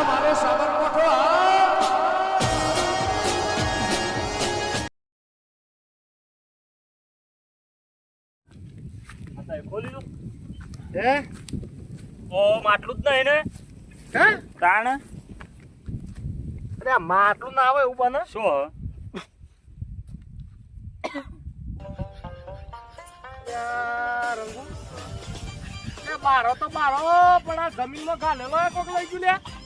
મારે સાબરકોઠો ખોલી દો હે? ઓ માટલું જ નહીં ને? હે? તાણ? અરે માટલું ના આવે એવું બને? શું બારો તો મારો પણ આ જમીનમાં ગાલેલો કોક લઈ ગયું લ્યા.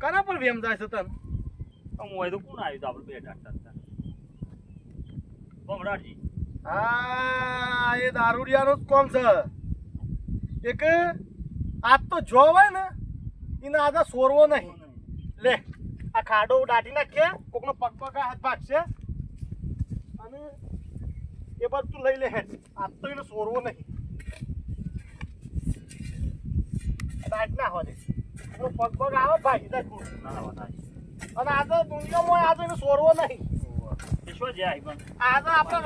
કના પર વેમ જાય છે તન? હું હોય તો કોણ આવ્યું તો આપણે બે ટાટા હતા ભમરાજી હા એ દારૂડિયાનો જ કોમ છે. એક આજ તો જોવાય ને એને આજે સોરવો નહીં. લે આ ખાડો દાટી નાખીએ કોકનો પગ પગ હાથ ભાગશે. અને એ બાદ તું લઈ લે હેડ. આજ તો એને સોરવો નહીં. દાટ ના હોય પગ પગ આવે ભાગી જાય તું. વાત. અને દુનિયામાં આજે એને સોરવો નહીં પણ આજે આપણે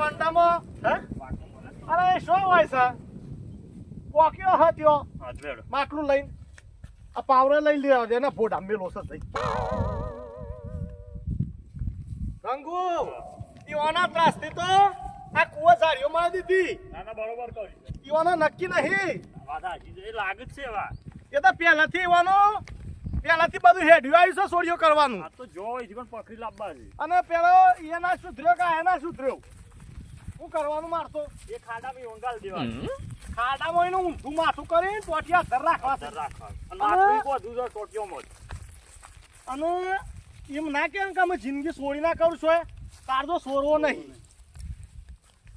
બોલે. અરે શું હોય છે પોક્યો હત્યો હા, જોડો. માટલું લઈને આ પાવરે લઈ લે આવજે ને છે થઈ રંગુ ઈવાના ત્રાસથી તો આ કુવા ઝાડીઓ મારી દીધી ના બરોબર કહ્યું. ઈવાના નક્કી નહીં વાત લાગે છે એવા એ તો પહેલાથી એવાનો પહેલાથી બધું હેડ્યું આવ્યું છે સોડિયો કરવાનું. આ તો જો પણ પકડી લાવવા છે અને પેલો એના સુધર્યો કે એના સુધર્યો? હું કરવાનું મારતો? એ ખાડામાં ઊંઘાલ દેવાનું. ખાડામાં એનું ઊંધું માથું કરીને ટોટિયા ધર રાખવા ધર રાખવા. અને માટલું બધું જો ટોટિયોમાં. અને એમ ના કે કે અમે જિંદગી છોડી ના કરું છું તાર તો સોરવો નહીં.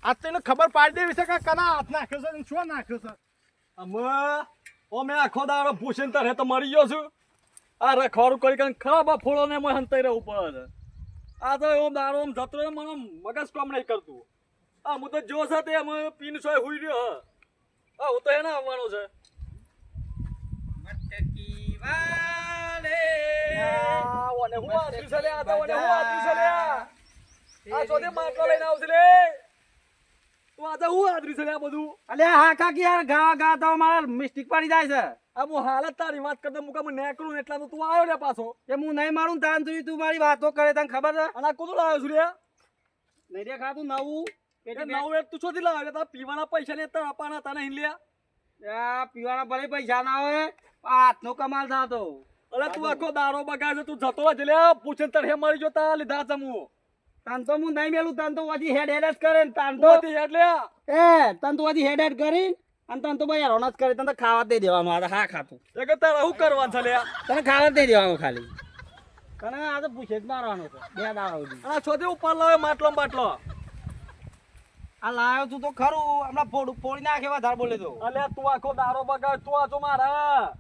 આ તો એને ખબર પાડી દેવી છે કે કના હાથ નાખ્યો છે શું નાખ્યો છે? અમે અમે આખો દાડો ભૂષણ તારે તો મરી ગયો છું. આ રખવાડું કરી કરીને ખરાબ આ ફોડો ને મને હંતાઈ રહેવું પડે આ તો એવો દાડો આમ જતો મને મગજ કામ નહીં કરતું. આ હું તો જો છે તે અમે પીન સોય હુઈ રહ્યો હા. હું તો એને આવવાનો છે. ઓને હું આતરી છે લે, આ તો ઓને હું આતરી છે લે. આ ચોથી માટલો લઈને આવશે લે. તું આજે હું આતરી છે આ બધું? અલે હા કાકી યાર ગાવા ગા તો મારા મિસ્ટેક પડી જાય છે. આ હું હાલત તારી વાત કરતા મુકા હું નેકરું એટલા તો તું આવ્યો ને પાછો. કે હું નહીં મારું તાન સુધી તું મારી વાતો કરે તને ખબર છે? અને આ કુતું લાવ્યો છું રે નહીં દેખાતું નવું. એ નવું એક તું ચોથી લાવ્યો તારા પીવાના પૈસા ને તારા અપાના તને હિન લ્યા. આ પીવાના ભલે પૈસા ના હોય હાથનો કમાલ થતો. અરે તું આખો દારો બગાડ તું જતો જ લે પૂછે તરહે મળી જો તા લીધા જમવું તાન તો હું નહીં મેલું તાન તો વાજી હેડ હેડ કરે ને તાન તો. હેડ લે એ તાન તો વાજી હેડ હેડ કરી અને તને તો ભાઈ યાર જ કરે તને ખાવા દઈ દેવાનું આ હા ખાતું. એ કે તારા શું કરવાનું છે તને ખાવા દઈ દેવાનું ખાલી. તને આ તો પૂછે જ મારવાનો છે બે દાડા સુધી. આ છોતે ઉપર લાવે માટલો માટલો આ લાયો તું તો ખરું હમણાં ફોડ ફોડી નાખે વધારે બોલે તો. અલે તું આખો દારો બગાડ તું આજો મારા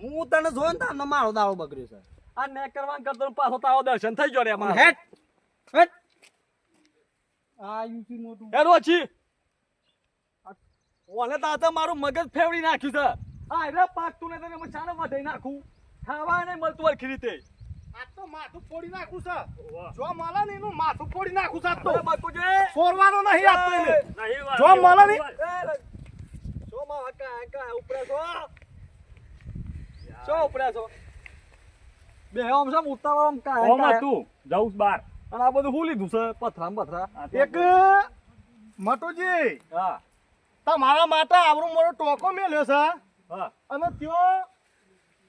હું. તને જોયો ને તારનો મારો દારો બગડ્યો છે. આ ને કરવાનું કરતો પાછો તારો દર્શન થઈ ગયો રે મારા. હેટ! આ યુસી મોટું હેડ ઓછી ઓને તાતા મારું મગજ ફેવડી નાખ્યું છે. આ રે પાકતું ને તને મચાને વધાઈ નાખું. ખાવા નહીં મળતું હરખી રીતે. આ તો માથું ફોડી નાખું છે. જો મળે ને એનું માથું ફોડી નાખું છે તો. બાપુજી. નહીં તો જો મળે માં હકા હકા ઉપરે છો. શો ઉપરે છો. બે આમ સમ ઉતાવળ આમ હતું. જવું બાર અને આ બધું હું લીધું છે પથરા. પથરા એક મટુજી હા. તમારા માટે આવડો મોટો ટોકો મેલ્યો છે. હા. અને ત્યાં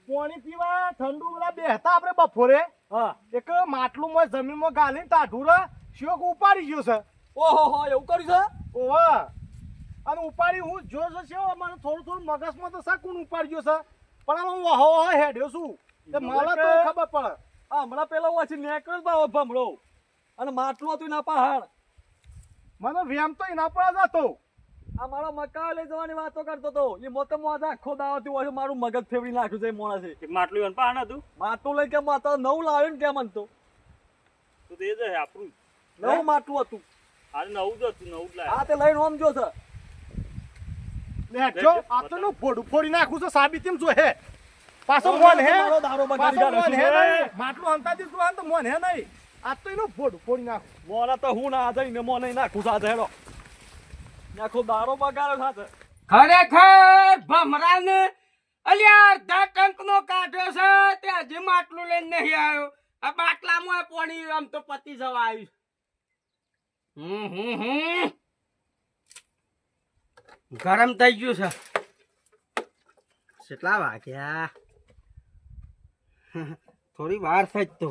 પાણી પીવા ઠંડુ બધા બેહતા આપણે બપોરે. હા. એક માટલું માં જમીનમાં ગાલીને ટાઢું શોક ઉપાડી ગયો છે. ઓહો હો એવું કર્યું છે? ઓહો. અને ઉપાડી હું જો છે છે મને થોડું થોડું મગજમાં તો શા કોણ ઉપાડી ગયો છે. પણ આમાં હું વહો હેડ્યો છું. તે મને તો ખબર પડે. હમણાં પેલા વાંચી નેકળ બાવો ભમરો. અને માટલું હતું ના પહાડ. મને વેમ તો એના પર જ હતો. આ મારો મકા લઈ જવાની વાતો કરતો હતો. એ મોતે મોટા આખો દાવતી હોય મારું મગજ ફેવડી નાખ્યું છે મોણા છે માટલું એમ પહાડ હતું? માટલું લઈ કે માતા નવું લાવ્યું ને કેમ તો તો તે જ આપણું નવું માટલું હતું. અરે નવું જ હતું નવું જ લાવ્યું. હા તે લઈને ઓમ જો છે આ તો નું ફોડું ફોડી નાખું છે સાબિત એમ જો હે. પાછો હે. હે. માટલું હંતા આ તો મોન હે નહીં. આ તો એનું ફોડું ફોડી નાખો. મોને તો હું ના જઈને મોને નાખું સાથે હેડો. નાખો દારો બગાડો સાથે. ખરેખર ભમરાને અલ્યા અડધા ટંક નો કાઢ્યો છે તે હજી માટલું લઈને નહીં આવ્યો. આ બાટલામાં પાણી આમ તો પતી જવા આવ્યું હમ હમ હમ. ગરમ થઈ ગયું છે. કેટલા વાગ્યા? થોડી વાર થઈ જ તો.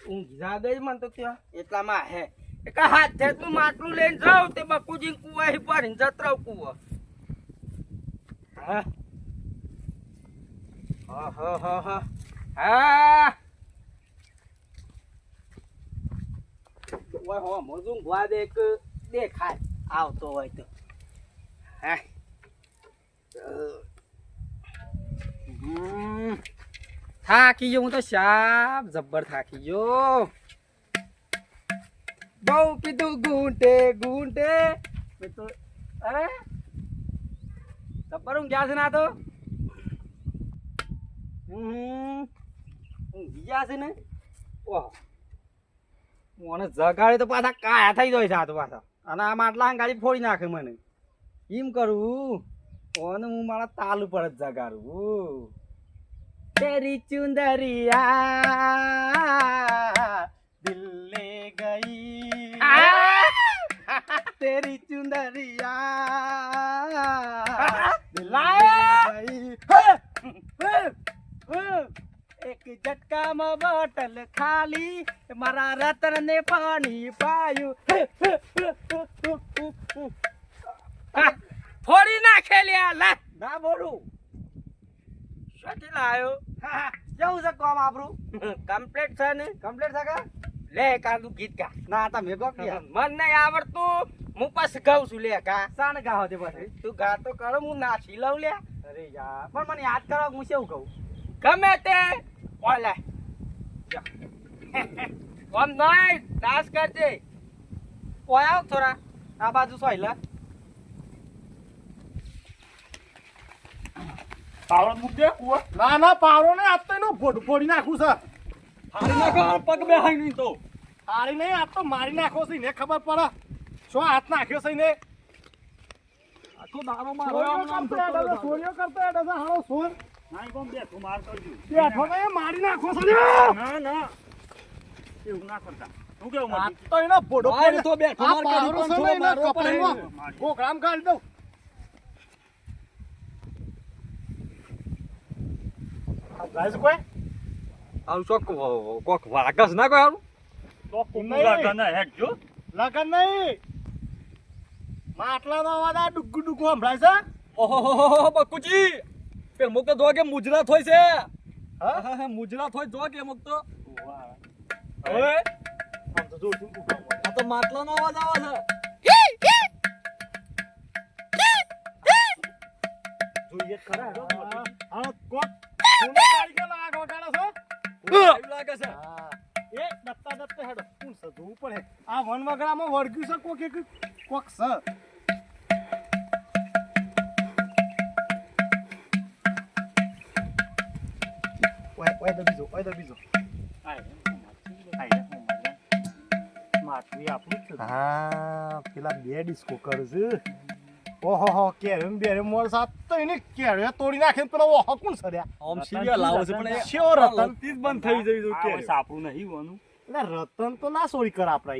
ઊંઘ જાગે મન તો ત્યાં. એટલામાં હે. એક હાથે તું માટલું લઈને જાઉં તે બાપુજી કુવા પર જતરાવ કુવો. હા. હા હા હા હા. ઓય, હો, મોજું ગવા દે એક દેખાય. આવતો હોય તો. હા. થાકી ગયો હું તો શાપ જબ્બર થાકી ગયો બહુ કીધું, ગુંટે ગુંટે. તો અરે જબ્બર હું ગયા છે ના તો? હું ગયા છે ને? ઓહ. મને જગાડે તો પાછા કાયા થઈ જાય તો પાછા. અને આ માટલા ગાડી ફોડી નાખે મને. એમ કરું, ઓને હું મારા તાલ ઉપર જ જગાડું. લે ગઈ તેરી ચુંદરિયા દિલ લે ગઈ એક ઝટકામાં બોટલ ખાલી મારા રતન ને પાણી પાયું ફોડી નાખેલી આ લા ના બોલું શોથી લાયો. કેવું છે કોમ આપણું? કમ્પ્લીટ છે ને? કમ્પ્લીટ છે કા? લે કાદું ગીત ગા. ના તમે ગો મન નહીં આવડતું. હું પાછું ગાઉં છું લે કા સાણ ગાવ તે પછી. તું ગા તો કરો હું નાચી લઉં લે. અરે યાર પણ મને યાદ કરો હું શું કહું? ગમે તે. ઓલે. ઓમ નહીં ડાન્સ કરજે. ઓય થોડા. આ બાજુ સોયલા પાવડો મૂકજે કુવા. ના ના પાવડો ને આજ તો એનો ફોડ નાખું છે. હારી નાખો પગ બે હાઈ નહીં તો. હારી નહીં આજ તો મારી નાખો છે ને ખબર પડે. શું હાથ નાખ્યો છે ને આખો દારો મારો કરતો છે, છે, સોર. બેઠો નાખો છે ના ના. એવું ના કરતા. હું કેવું તો એનો મારે તો બેઠો માર છે કાઢી દઉં. આ કોઈ? આવું ચોક કોક વાગસ ના કોઈ આવું તો નહીં. કુંગા હેડ જો. લગન નહીં. માટલાનો અવાજ આ ડુગ્ગુ ડુગ્ગુ સંભળાય છે? ઓહો બકુજી પે મુક તો કે મુજરા થોય છે? હા? હા હા મુજરાત હોય જો કે મુક તો? હવે? આમ તો જો શું કુંગા આ તો માટલાનો અવાજ આવે છે. જોઈએ ખરા. હા કોક લાગ વગાડે છે એવું લાગે છે હા એ દત્તા દત્તા હેડો કોણ છે જોવું પડે આ વન વગડામાં વળગ્યું છે કોક એક કોક છે ઓય ઓય તો બીજો ઓય તો બીજો આય, આય, હું ઓહો કેરેમ બેરે મોર સાત તો રતન તો ના સોરી કર આપડા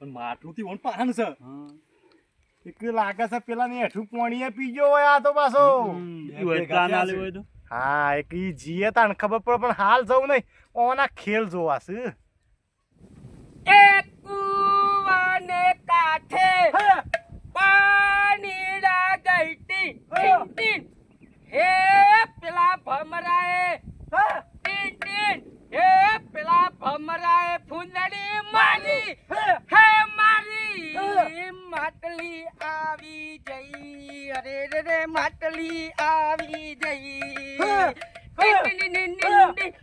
પણ માટલું થી વણ પાન છે એક લાગે છે પેલા ને હેઠું પી ગયો હોય આ તો પાછો હા એક ઈ જીએ ખબર પડે પણ હાલ જવું નહીં ઓના ખેલ જોવા છે એક કુવાને કાંઠે ટીન ટીન. હે પેલા ભમરાએ. Tin tin. હે પેલા ભમરાએ ફૂંદડી મારી. હે. મારી. માટલી આવી જઈ. અરે રે રે માટલી આવી જઈ. ટીન ટીન ટીન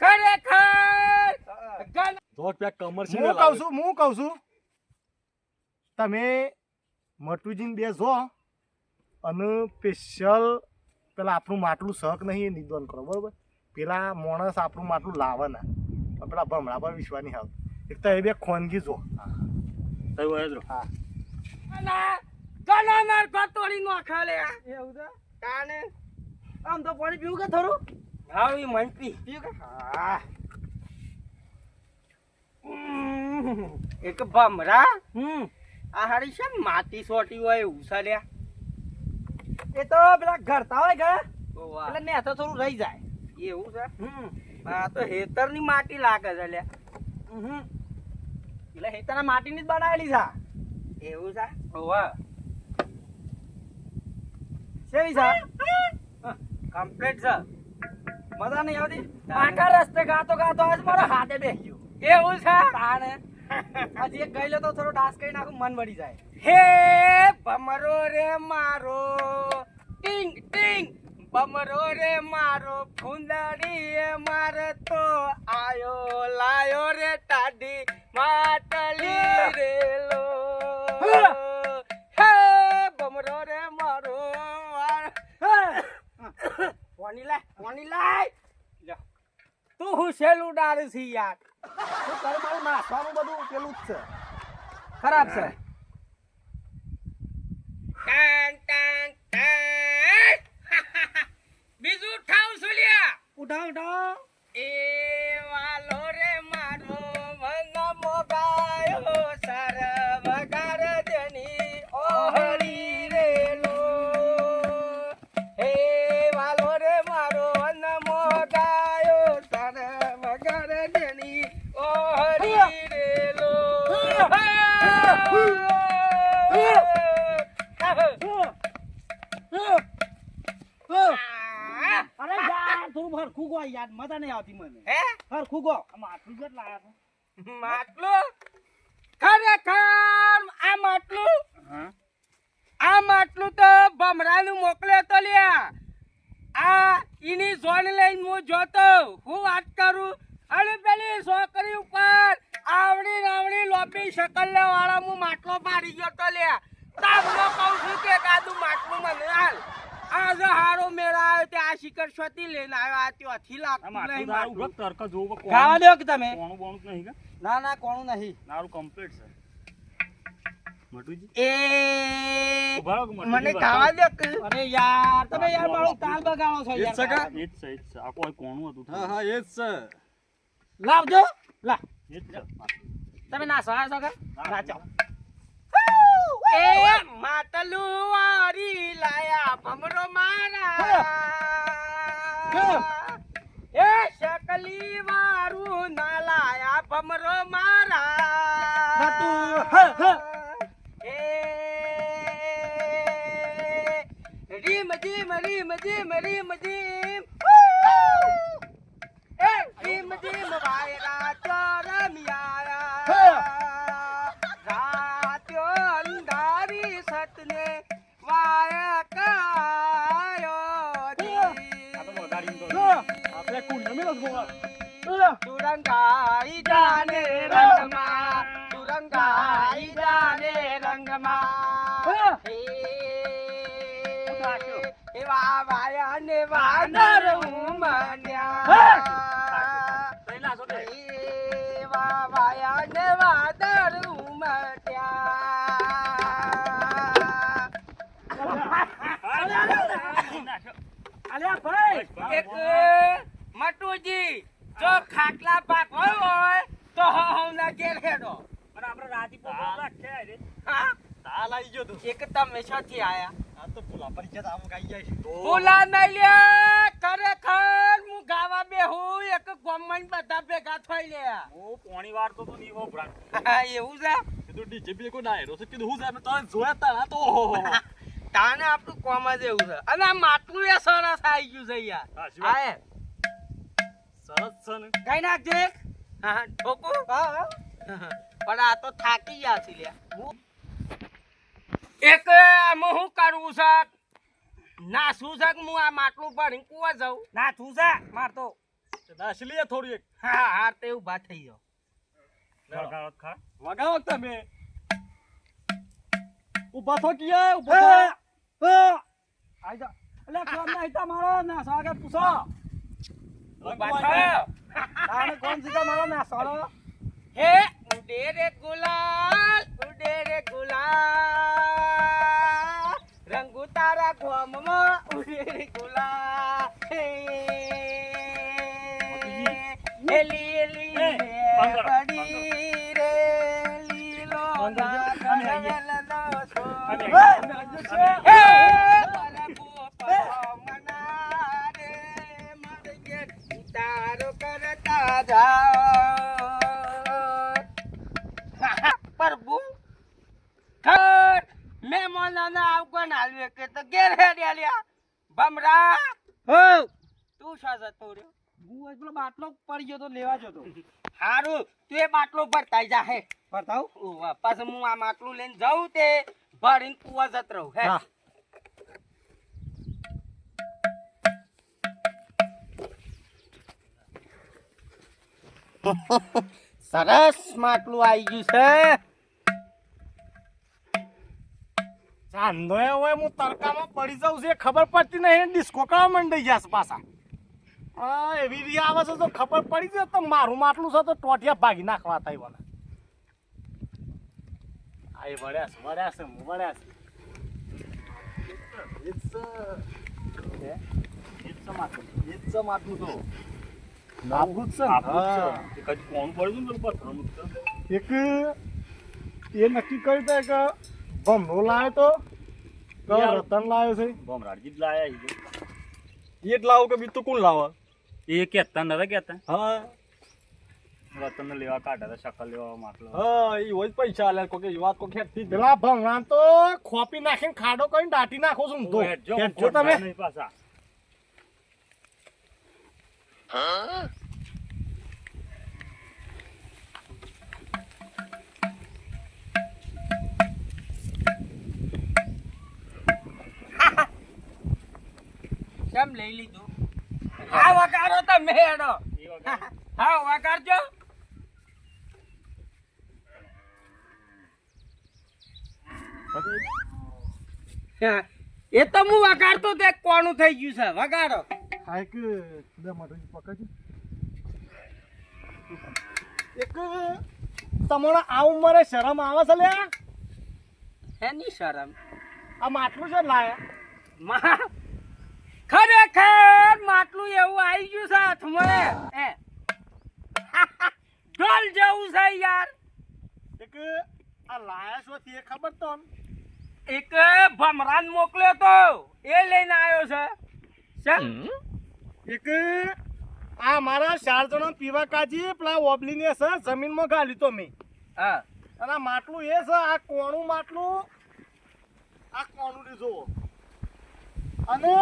ખરેખર ગન જો પેક હું કહું છું હું કહું છું. તમે મટુજીને બે જો અને સ્પેશિયલ પેલા આપણું માટલું શક નહીં એ નિદાન કરો બરોબર? પેલા માણસ આપણું માટલું લાવે ના પેલા ભમણા પર વિશ્વાની નહીં આવતો એક તો એ બે ખોનગી જો. હા. અલા, ઘણો નરકો તોડી નાખ્યો લે. આ. એવું છે? તાને આમ તો પાણી પીવું કે થોડું? હાવ ઈ મનપી પીવું કે? હા. એક ભમરા? હમ. આ હારી છે માટી સોટી હોય એવું એ તો પેલા ઘરતા હોય ઓવા. એટલે ને તો થોડું રહી જાય. એવું છે? હમ. આ તો હેતરની માટી લાગે છે લ્યા. હમ. એટલે હેતર માટી ની જ બનાવેલી છે એવું છે? ઓવા કેવી છે કમ્પ્લીટ છે. મજા નહીં આવતી આખા રસ્તે ગાતો ગાતો આજ મારો હાથે બેસી ગયો. એવું છે? તાણે. હજી એક ગયેલો તો થોડો ડાસ કરી નાખું મન વળી જાય. હે ભમરો રે મારો. ટીંગ ટીંગ. ભમરો રે મારો ફૂંદડી મારે તો આયો લાયો રે ટાડી માટલી રે લો. હે ભમરો રે મારો. કોની લાય કોની લાય. તું હું શેલું ડાર છી યાર? શું તારે મારું નાખવાનું બધું પેલું જ છે. ખરાબ છે. ટાંગ ટાંગ ટાંગ. બીજું ઠાવ છું લ્યા. ઉઠાવ ઉઠાવ. એ વાલો રે મારો અન્ન મોગાયો સર વગાર જની ઓહળી રે લો હે વાલો રે મારો વંગ મોગાયો સર વગાર જની અરે યાર થોડું હરખું ગો યાર. મજા નહીં આવતી મને. હે? હરખું ગો આમ આટલું જ લાયા છો માટલું? ખરેખર આ માટલું? આ માટલું તો ભમરાનું મોકલ્યો તો લ્યા. આ એની ઝોન લઈને હું જોતો. હું વાત કરું. અને પેલી છોકરી ઉપર આવડી નાવડી લોપી શકલ વાળા હું માટલો પાડી ગયો તો લે. તમને કહું છું કે કાદું માટલું મને હાલ. આ જો હારો મેળા આવ્યો તે આ શિખર સ્વતી લઈને આવ્યો. આ ત્યાંથી લાગતું નહીં માટલું. તરકા જોવું ખાવા દો કે તમે? કોણું બોણું નહીં કે? ના ના કોણું નહીં. મારું કમ્પ્લીટ છે. એ મને. ખાવા દે અરે યાર તમે યાર મારું તાલ બગાડો છો યાર. એ જ છે એ જ છે. આ કોઈ કોણું હતું હા હા એ જ છે. લાવજો. લા. તમે ના સહાય છો કે નાચો. એ માટલું વારી લાયા ભમરો મારા. એ શકલી વારું ના લાયા ભમરો મારા. એ રીમ જીમ રીમ જીમ રીમ જીમ રીમ જીમ વાયરા ચોરમિયા રાત્યો અંધારી સતને વાય કાયો આપણે કુંડ જ ગોવા. સુરંગાઈ જાને રંગમાં સુરંગાઈ જાને રંગમાં. એવા વાયા ને વાનર ઉમન્યા. વાયા ને વાદર ઉમટ્યા અલ્યા ભાઈ એક મટુજી જો ખાટલા પાક હોય તો હવના ઘેર હેડો. અને આપણે રાજીપો રાખ્યા હા? તાલ આવી ગયો તું. એક તમે શોથી આયા. આ તો ભૂલા પરિચય આમ ગાઈ જાય છે. બોલા લ્યા ખરેખર હું ગાવા બેહું એક ગોમન બધા ભેગા થઈ લ્યા. હું પોણી વાર તો તું. હા, એવું છે? કીધું બી કોઈ છે. હું છે? જોયા તા ના તો ઓહોહો. તાને આપણું કોમ જ એવું છે. અને આ માટલું એ સરસ આવી ગયું છે યાર. આય સરસ છે ને. કઈ નાખજે હા હા, પણ આ તો થાકી ગયા છે લ્યા. એક આમાં હું કરવું છે? ના શું છે કે હું આ માટલું ભરીને કુવા જાઉં? ના તું છે માર તો. નાસી લઈએ થોડી એક. હા હા તે ઊભા થઈ જાઓ. ખરા. વગાડો તમે. ઊભા થો કિયા, ઊભા થો. આઈ જા. અલ્યા કોણ ના હિતા મારો? ના સાગર પૂછો ઊભા આને કોણ સીધા મારો? ના સાળો. હે ઉડે રે ગુલાલ ઉડે રે ગુલાલ. રંગુ તારા ગોમમાં ઉડે રે ગુલાલ. લીલો લેવા જતો હારું તું એ બાટલો ભરતાઈ જા હે. બતાવ ઓવા પાછું હું આ માટલું લઈને જાઉં તે ભરીને કુવા જત રહું હે. સરસ માટલું આવી ગયું છે. ચાંદો હોય હું તડકામાં પડી જાઉં છે ખબર પડતી નહીં ડિસ્કો કરવા મંડી જશે પાછા. એવી રીતે આવે છે તો ખબર પડી જાય તો મારું માટલું છે તો ટોટિયા ભાગી નાખવા થાય મને. આ એ વળ્યા છે વળ્યા છે વળ્યા છે. છે છે. એક એ નક્કી કરી દે કે ભમરો લાવ્યો તો. રતન લાવ્યો છે? ભમરાડજી જ લાયા. એ જ લાવો કે બીજું કોણ લાવે? એ કેતા નતા કહેતા હા. રતનને લેવા કાઢ્યા હતા શકલ લેવા માટલો. હા એ હોય પૈસા આલે કોકે વાત કોકે હેઠથી જ. પેલા ભમરા તો ખોપી નાખીને ખાડો કરીને દાટી નાખો છું હું તો. હેઠજો, તમે. નહીં પાછા. કેમ લઈ લીધું? હા વગાડો તમે હેડો હા વકારજો એ તો હું વગાડતો તે કોનું થઈ ગયું છે વગાડો. હા એક દે માતાજી એક તમારો આ ઉંમરે શરમ આવે છે લ્યા? એની શરમ. આ માટલું છે લાયા? માં ખરેખર માટલું એવું આવી ગયું છે હાથમાં. એ. ઢોલ જેવું છે યાર. એક આ લાયા છો તે ખબર તો એક ભમરાન મોકલ્યો તો. એ લઈને આવ્યો છે. ચાલ એક આ મારા ચાર જણા પીવા કાજી પેલા ઓબલી ને છે જમીનમાં ગાલી તો મેં. હા. અને આ માટલું એ છે આ કોણું માટલું. આ કોણું લીધો અને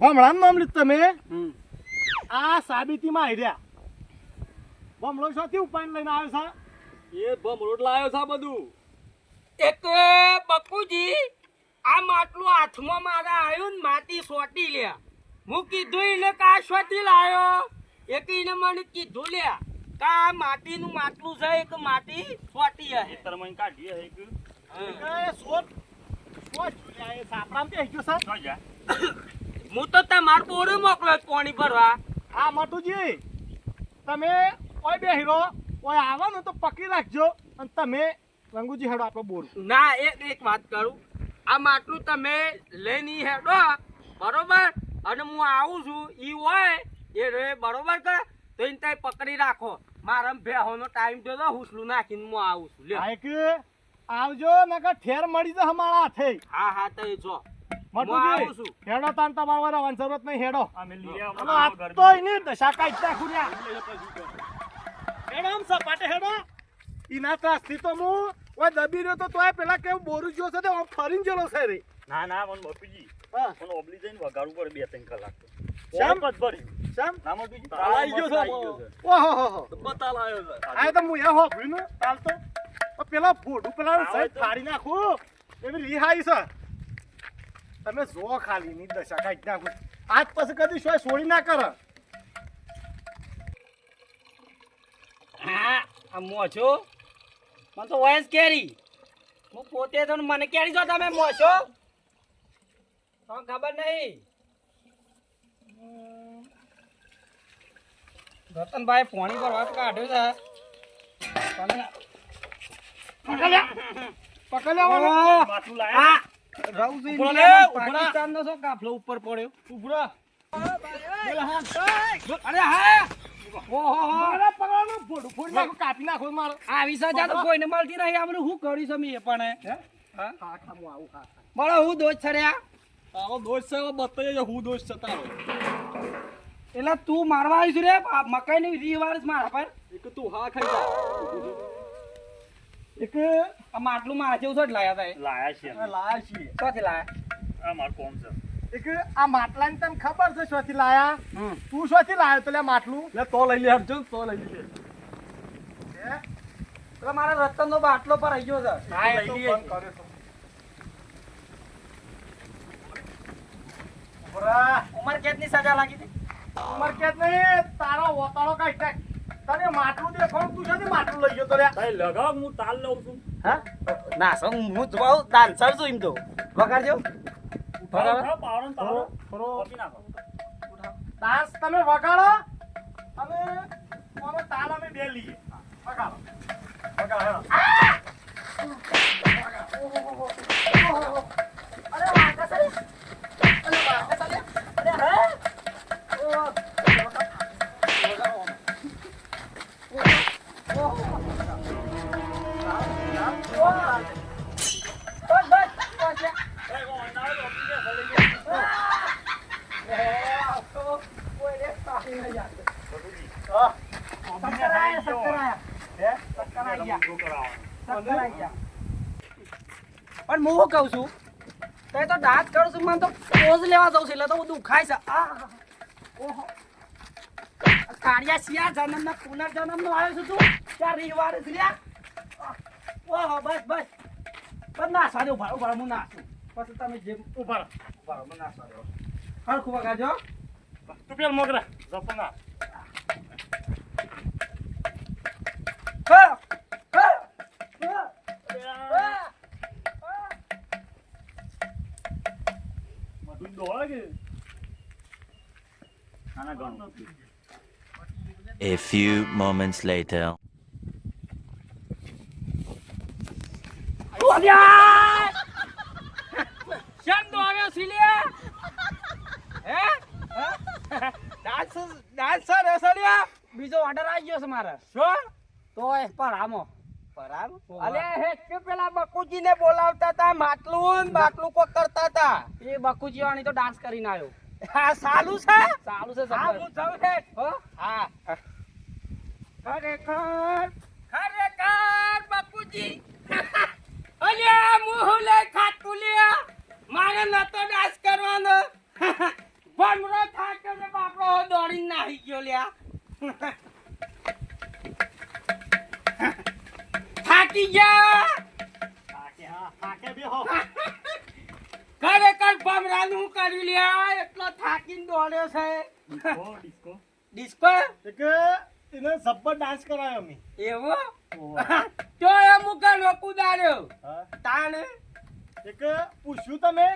ભમણાનું નામ લીધું તમે. આ સાબિતીમાં હાર્યા. ભમણો શોથી ઉપાય લઈને આવ્યો છે? એ ભમરોડ લાવ્યો છે બધું. એક બકુજી આ માટલું હાથમાં મારા આવ્યું ને માટી સોટી લ્યા. હું કીધું એને કા આ સોટી લાયો? એક એને મને કીધું લ્યા કા માટીનું માટલું છે એક માટી સોટી હે. ખેતરમાં કાઢી એક એ સોટ સોટ જોયા એ સાપરામાં બેસી ગયો છે. તો જા. હું તો તમાર બોરે મોકલો પાણી ભરવા. હા મટુજી તમે કોઈ બે હીરો કોઈ આવો ને તો પકડી રાખજો અને તમે રંગુજી હેડો આપણો બોર. ના એક એક વાત કરું. આ માટલું તમે લઈને હેડો બરોબર? અને હું આવું છું ઈ હોય એ રે બરોબર કે? તો એને ત્યાં પકડી રાખો. મારા ભેહોનો ટાઈમ થયો તો હુસલું નાખીને હું આવું છું. આ એક આવજો નકર ઠેર મળી જ હમારા હાથે. હા હા તો એ જો. મટુજી હેડો તાન તમારો રહેવાની જરૂરત નહીં હેડો. આ તો એની દશા કાઢી નાખું. હેડો આમ સપાટે હેડો. ઈના ત્રાસથી તો હું ઓય દબી રહ્યો તો તોય પેલા કેવું બોરું જ્યો છે તે આમ ફરીને જેલો છે રે. ના ના મને બપીજી. હા. મને ઓબલી જઈને વગાડવું પડે બે ત્રણ કલાક શામ? જ ભર્યું શામ? ના મોટુજી તાળ આઈ ગયો છે. ઓહો હો હો બતા આવ્યો છે. આ તો હું એ હો ભીનો તાલ તો. પેલા ફોટું પેલા આવે સાહેબ ફાડી નાખું. એવી રિહાઈ છે. તમે જો ખાલી ની દશા કાઢી નાખું આજ પછી કદી શોય છોડી ના કર. હા આ મોછો મને તો વયસ કેરી. હું પોતે તો મને કેરી છો તમે મોછો તમને ખબર નહીં? રતનભાઈ ફોણી પર વાત કાઢ્યો છે. તમે પકડ લેવાનો માટલું લાયા કાફલો ઉપર પડ્યો? ઉભરા અરે હા. કાપી નાખો મારો. આવી સજા તો કોઈને મળતી નહીં. આપણે શું કરીશ છે મેં પણ. બોલો હું દોષ છર્યા તારો દોષ છે બતાવી હું દોષ છે તારો. એટલે તું મારવા આવીશ રે મકાઈ ની રીવારસ મારા પર. તું હા ખાઈ એક આ માટલું મારા જેવું છે લાયા તા. લાયા છે લાયા છીએ. ક્યાંથી લાયા. આ મારું કોમ છે. એક આ માટલાની તને ખબર છે શોથી લાયા? તું શોથી લાયો તો લે માટલું. લે તો લઈ લે અર્જુન તો લઈ લે. હે? એટલે મારા રતન નો બાટલો પર આવી ગયો છે. હા એ તો કર્યો છે. ઉમર સજા લાગી હતી? ઉમર કેદ નહીં તારો વતાળો કાઢ. તને માટલું દેખાડું તું શોથી માટલું લઈ ગયો તો લે ભાઈ લગાવ હું તાલ લઉં છું. હા? ના સર હું હું બહુ ડાન્સર છું એમ તો. વગાડજો થોડો ડાન્સ તમે વગાડો. અને આનો તાલ અમે બે લઈએ. વગાડો. વગાડો. હેડો. પણ હું કહું છું? તે તો ડાન્સ કરું છું મને તો પોઝ લેવા જવું છું એટલે તો હું દુખાય છે. આ ઓહો. કાળિયા શિયા જન્મ ના પુનર્જન્મ નો આવ્યો છું તું. ત્યાં રીવાર લ્યા? ઓહો બસ બસ. બસ ના સારું ઊભા ઊભા હું નાસું. પછી તમે જેમ ઊભા. ઊભા મને ના સારું હરખું વગાડજો તું પેલ મોગરા જપના હા હા હા બધું દોડે કે? આના ઘણું. A few moments later. શેમ દોડ્યો છે લ્યા? હે? હે? ડાન્સ ડાન્સર હશે લ્યા? બીજો ઓર્ડર આવી ગયો છે મારે શું તોય પર પરામો પરામો અલે પેલા બકુજીને બોલાવતા હતા માટલું માટલું કોક કરતા હતા એ બકુજી વાણી તો ડાન્સ કરીને આવ્યો. હા સાલું છે? સાલું છે હા હું જાઉં છે. હો? હા. ખરેખર. ખરેખર બકુજી અલ્યા મુહ લે ખાતું લ્યા. મારે નતો ડાન્સ કરવાનો. ભમરો થાકે ને બાપરો દોડીને નાહી ગયો લ્યા. થાકી ગયા. ખરેખર ભમરાનું કર્યું લ્યા? એટલો થાકીને દોડ્યો છે. Disco, disco. કે એને જબ્બર ડાન્સ કરાયો અમે. એવો? તો એ મુકલ કુદાર્યો હા. તાને એક પૂછ્યું તમે?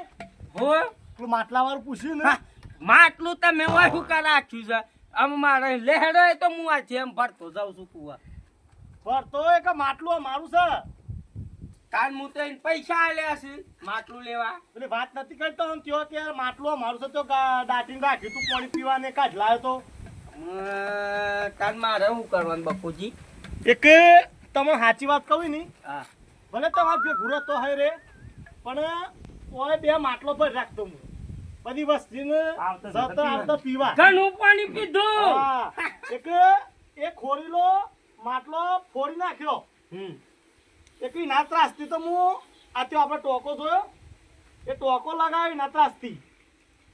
હો? પેલું માટલા વાળું પૂછ્યું ને? માટલું તમે હોય શું કા છે? આમ મારે લહેડો તો હું આ જેમ ભરતો જાઉં છું કુવા. પર તો એક માટલું મારું છે. કાલ હું તો પૈસા આલ્યા છે માટલું લેવા. એટલે વાત નથી કરતો હું ત્યો કે માટલું અમારું છે તો દાટીને રાખ્યું તું પાણી પીવાને કાઢ લાવ્યો તો. અમ, મારે શું કરવાનું બપુજી? એક તમે સાચી વાત કહું ની હા. ભલે તમારે બે ઘુરો તો હોય રે પણ ઓય બે માટલો પર રાખતો હું. બધી વસ્તીને આવતા આવતા પીવા ઘણું પાણી પીધું. હા. એક એ ખોરીલો માટલો ફોડી નાખ્યો. હમ. એક ઈ ના ત્રાસથી તો હું આ ત્યાં આપણે ટોકો જોયો. એ ટોકો લગાવી ના ત્રાસથી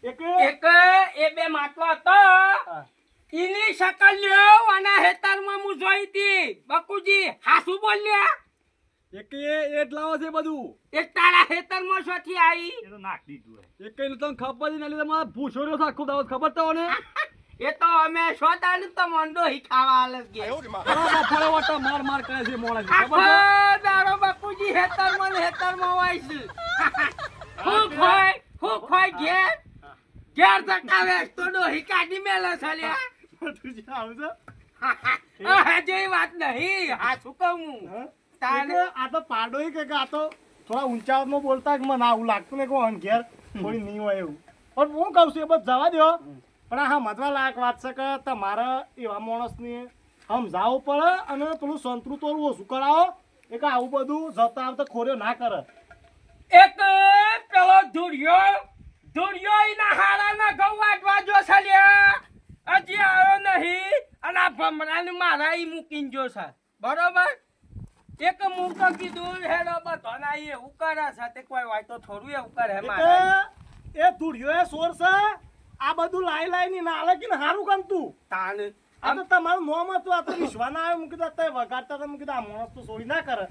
એક એક એ બે માટલો હતો. એની શકલ લ્યો આના હેતરમાં હું જોઈ હતી. બકુજી હાસુ બોલ્યા એક એ જ લાવો છે બધું. એક તારા હેતરમાં શોથી આવી. એ તો નાખી દીધું એક કઈ તમને ખબર જ નહીં એટલે મારા ભૂસોડ્યો આખું દાવત ખબર તો ને એ તો અમે શોધાને તો મંડો હી ખાવા આલસ ગયા. બરાબર ફળે વાટા માર માર કરે છે ખબર ને હોય હું ખોય હું ખોય ઘેર. ઘેર તકાવે તો ડોહી કાઢી મેલે છે લ્યા. બધું જે આવું છે? આ જેવી વાત નહીં હા શું કહું? હું? હા? તાને એક આ તો પાડો કે આ તો થોડા ઊંચામાં બોલતા કે મને આવું લાગતું ને કે ઓન ઘેર થોડી નહીં હોય એવું. પણ હું કહું છું એ બસ જવા દો પણ આ હા મતવા લાયક વાત છે કે તમારે એવા માણસની સમજાવવું પડે અને પેલું તોડવું ઓછું કરાવો એ કે આવું બધું જતા આવતા ખોર્યો ના કરે. એક પેલો ધુરિયો ના એના હારાના ઘઉં વાટવા જો છે હજી આવ્યો નહીં અને આ ભમરાને મારા એ મૂકીને જો છે બરોબર? એક હું તો કીધું હેડો બધો ના એવું કરે છે તે કોઈ હોય તો થોડું એવું કરે મારા એ ધૂળિયો એ સોર છે આ બધું લાઈ લાઈ ની નાલે કે હારું કામ તું. તાને આ તો તમારું નોમ હતું આ તો વિશ્વાસ ના આવે. મૂકી દો અત્યારે વગાડતા હતા. મૂકી દો આ માણસ તો છોડી ના કરે.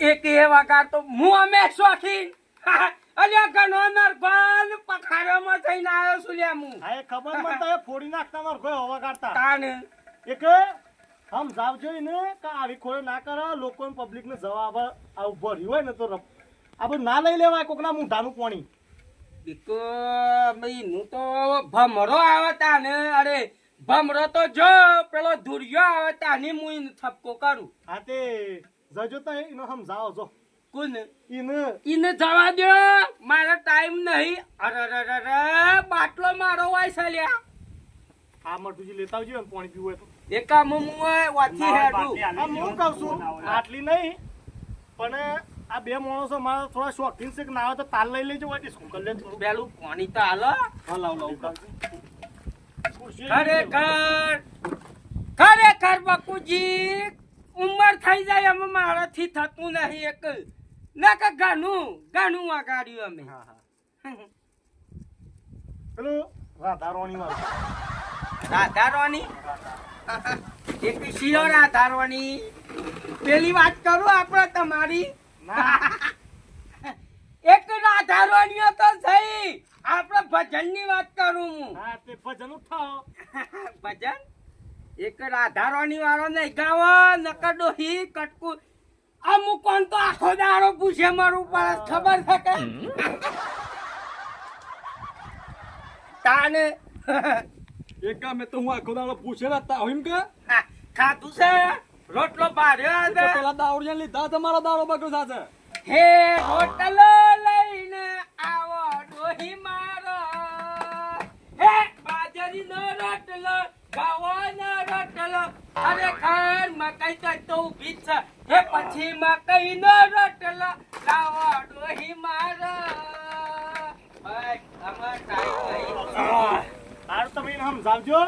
એક એ વગાડ તો હું અમે શોખીન અલ્યા ઘણો નરભાન પખાડામાં થઈને આવ્યો છું લ્યા હું. હા ખબર મને તો ફોડી નાખતા માર કોઈ વગાડતા તાને એક આમ જાવજો ને કે આવી ખોળે ના કરે લોકો પબ્લિક ને જવાબ આવું ભર્યું હોય ને તો આ બધું ના લઈ લેવાય કોકના મૂઢાનું પાણી. બીકો ભાઈ હું તો ભમરો આવે ને અરે ભમરો તો જો પેલો ધુરિયો આવતા તાની હું ઈને થપકો કરું. હા તે જજો તો એનો સમજાવો જો. કોને? ઈને. ઈને જવા દો. મારો ટાઈમ નહીં. અરે અરે અરે બાટલો મારો વાયસા છે લ્યા. આ મટુજી લેતા આવજો ને પાણી પીવું તો. એકા હું વાથી હેડું. હું કહું છું આટલી નહીં પણ આ બે માણસો મારા થોડા શોખીન છે કે ના આવે તો તાલ લઈ લેજો હોય શું કરી લે થોડું પેલું પાણી તો હાલો હા લાવ ખરેખર ખરેખર બકુજી ઉંમર થઈ જાય અમે મારાથી થતું નહીં એક. ના કે ઘણું ઘણું વાગાડ્યું અમે. હા હા. પેલું રાધારોણી રાધારવાની એક શિયો રાધારોણી પેલી વાત કરું આપણે તમારી? એક રાધારણીઓ તો થઈ. આપણે ભજનની વાત કરું. હું હા તે ભજન ઉઠાવો. ભજન? એક રાધારાણી વાળો નહીં ગાવો નકર ડોહી કટકુ. અમુક કોણ તો આખો દાડો પૂછે મારું પર ખબર છે કે? તાને એક મેં તો હું આખો દાડો પૂછે રાખતા હોય એમ કે ખાધું છે. રોટલો પાડ્યો તો છે. પેલા દાવડિયા લીધા તમારો દાડો બગડ્યો સાથે. હે રોટલો લઈને આવો ડોહી મારો. હે બાજરીનો રોટલો ગાવાનો રોટલો. અરે ખાન મકાઈ તો તો ઊભી છે. હે પછી મકાઈનો રોટલો. લાવો ડોહી મારો. ભાઈ અમાર ટાઈમ તાર તમે સમજાવજો.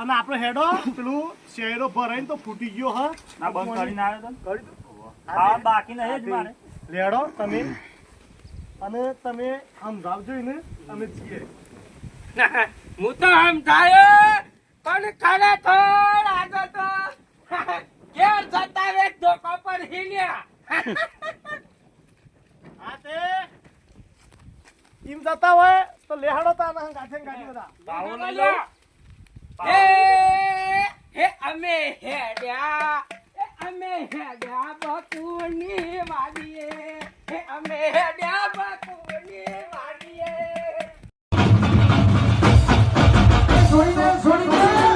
અને આપણે હેડો પેલું શેરો ભરાઈને તો ફૂટી ગયો હ. ના બંધ કરીને આવ્યો તો. કરી દો. હા બાકી નહીં જ મારે. લેડો તમે. અને તમે સમજાવજો ને અમે છીએ. હું તો સમજાયો પણ ખરેખર આગળ તો ઘેર જતા રે ધોકો પર હિલ્યા હા તે. એમ જતા હોય તો લેહાડો તા ના ગાઠે ગાંઠે બધા. પાવો લઈ લો. હે અમે હેડ્યા. અમે હેડ્યા બકુની વાડીએ. હે અમે હેડ્યા બકુની વાડીએ. છોડી દે છોડી દે